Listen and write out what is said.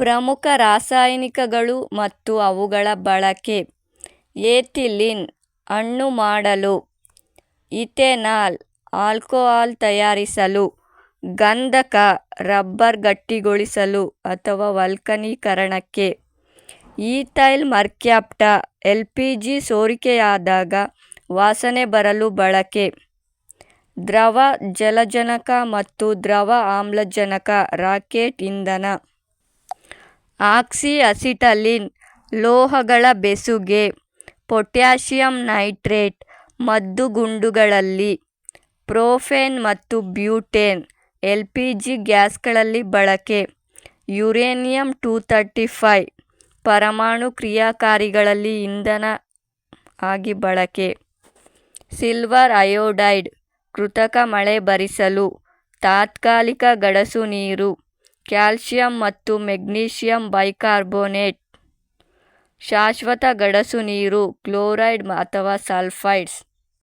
ಪ್ರಮುಖ ರಾಸಾಯನಿಕಗಳು ಮತ್ತು ಅವುಗಳ ಬಳಕೆ. ಏಥಿಲಿನ್ ಹಣ್ಣು ಮಾಡಲು, ಇಥೆನಾಲ್ ಆಲ್ಕೋಹಾಲ್ ತಯಾರಿಸಲು, ಗಂಧಕ ರಬ್ಬರ್ ಗಟ್ಟಿಗೊಳಿಸಲು ಅಥವಾ ವಲ್ಕನೀಕರಣಕ್ಕೆ. Ethyl mercaptan L P G ಸೋರಿಕೆಯಾದಾಗ ವಾಸನೆ ಬರಲು ಬಳಕೆ. ದ್ರವ ಜಲಜನಕ ಮತ್ತು ದ್ರವ ಆಮ್ಲಜನಕ ರಾಕೆಟ್ ಇಂಧನ. ಆಕ್ಸಿ ಅಸಿಟಲಿನ್ ಲೋಹಗಳ ಬೆಸುಗೆ ಪೊಟ್ಯಾಸಿಯಮ್ ನೈಟ್ರೇಟ್ ಮದ್ದುಗುಂಡುಗಳಲ್ಲಿ, ಪ್ರೋಫೇನ್ ಮತ್ತು ಬ್ಯೂಟೇನ್ ಎಲ್ ಪಿ ಜಿ ಗ್ಯಾಸ್ಗಳಲ್ಲಿ ಬಳಕೆ, ಯುರೇನಿಯಂ ಟೂ ತರ್ಟಿ ಫೈವ್ ಪರಮಾಣು ಕ್ರಿಯಾಕಾರಿಗಳಲ್ಲಿ ಇಂಧನ ಆಗಿ ಬಳಕೆ, ಸಿಲ್ವರ್ ಅಯೋಡೈಡ್ ಕೃತಕ ಮಳೆ ಬರಿಸಲು ತಾತ್ಕಾಲಿಕ ಗಡಸುನೀರು ಕ್ಯಾಲ್ಸಿಯಂ ಮತ್ತು ಮೆಗ್ನೀಷಿಯಂ ಬೈಕಾರ್ಬೋನೇಟ್. ಶಾಶ್ವತ ಗಡಸುನೀರು ಕ್ಲೋರೈಡ್ ಅಥವಾ ಸಲ್ಫೈಡ್ಸ್.